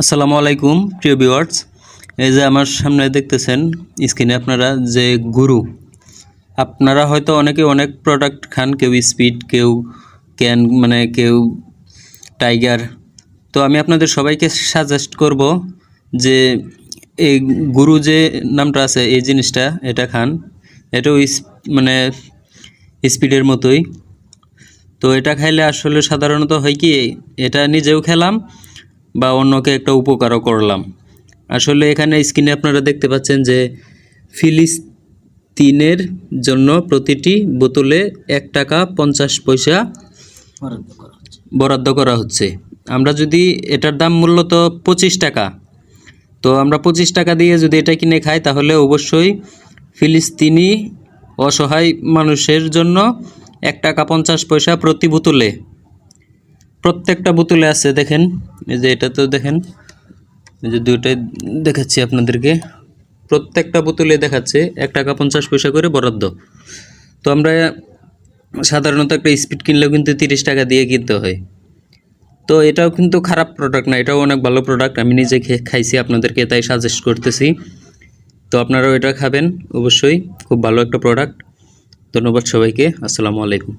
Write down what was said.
আসসালামু আলাইকুম, প্রিয় ভিউয়ার্স। এই যে আমার সামনে দেখতেছেন স্ক্রিনে আপনারা যে গুরু, আপনারা হয়তো অনেকে অনেক প্রোডাক্ট খান, কেউ স্পিড কেউ ক্যান মানে কেউ টাইগার তো আমি আপনাদের সবাইকে সাজেস্ট করব যে এই গুরু যে নামটা আছে, এই জিনিসটা এটা খান। এটাও মানে স্পিডের মতোই। তো এটা খাইলে আসলে সাধারণত হয় কি, এটা নিজেও খেলাম বা অন্যকে একটা উপকারও করলাম। আসলে এখানে স্ক্রিনে আপনারা দেখতে পাচ্ছেন যে ফিলিস্তিনের জন্য প্রতিটি বোতলে এক টাকা পঞ্চাশ পয়সা বরাদ্দ করা হচ্ছে। আমরা যদি এটার দাম মূলত পঁচিশ টাকা। তো আমরা পঁচিশ টাকা দিয়ে যদি এটা কিনে খাই তাহলে অবশ্যই ফিলিস্তিনি অসহায় মানুষের জন্য এক টাকা পঞ্চাশ পয়সা প্রতি বোতলে। প্রত্যেকটা বোতলে আছে দেখেন। যে এটা তো দেখেন, এই যে দুইটাই দেখাচ্ছি আপনাদেরকে। প্রত্যেকটা বোতলে দেখাচ্ছে এক টাকা পঞ্চাশ পয়সা করে বরাদ্দ। তো আমরা সাধারণত একটা স্পিড কিনলেও কিন্তু তিরিশ টাকা দিয়ে কিনতে হয়। তো এটাও কিন্তু খারাপ প্রোডাক্ট না, এটাও অনেক ভালো প্রোডাক্ট আমি নিজে খাইছি আপনাদেরকে, তাই সাজেস্ট করতেছি। তো আপনারাও এটা খাবেন, অবশ্যই। খুব ভালো একটা প্রোডাক্ট ধন্যবাদ সবাইকে, আসসালামু আলাইকুম।